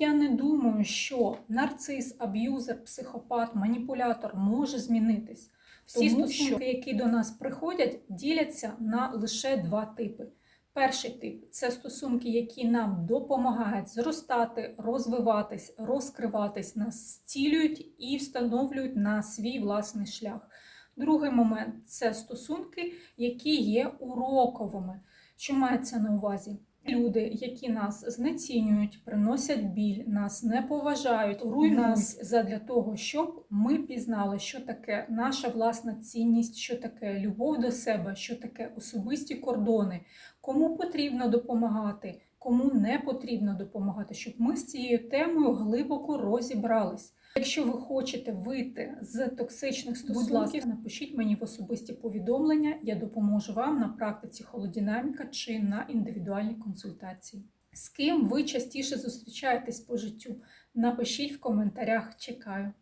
я не думаю, що нарцис, аб'юзер, психопат, маніпулятор може змінитись. Всі Тому стосунки, які до нас приходять, діляться на лише два типи. Перший тип це стосунки, які нам допомагають зростати, розвиватись, розкриватись, нас зцілюють і встановлюють на свій власний шлях. Другий момент це стосунки, які є уроковими. Що мається на увазі? Люди, які нас знецінюють, приносять біль, нас не поважають, руйнують нас задля того, щоб ми пізнали, що таке наша власна цінність, що таке любов до себе, що таке особисті кордони, кому потрібно допомагати, кому не потрібно допомагати, щоб ми з цією темою глибоко розібрались. Якщо ви хочете вийти з токсичних стосунків, напишіть мені в особисті повідомлення, я допоможу вам на практиці холодинаміка чи на індивідуальній консультації. З ким ви частіше зустрічаєтесь по життю? Напишіть в коментарях, чекаю.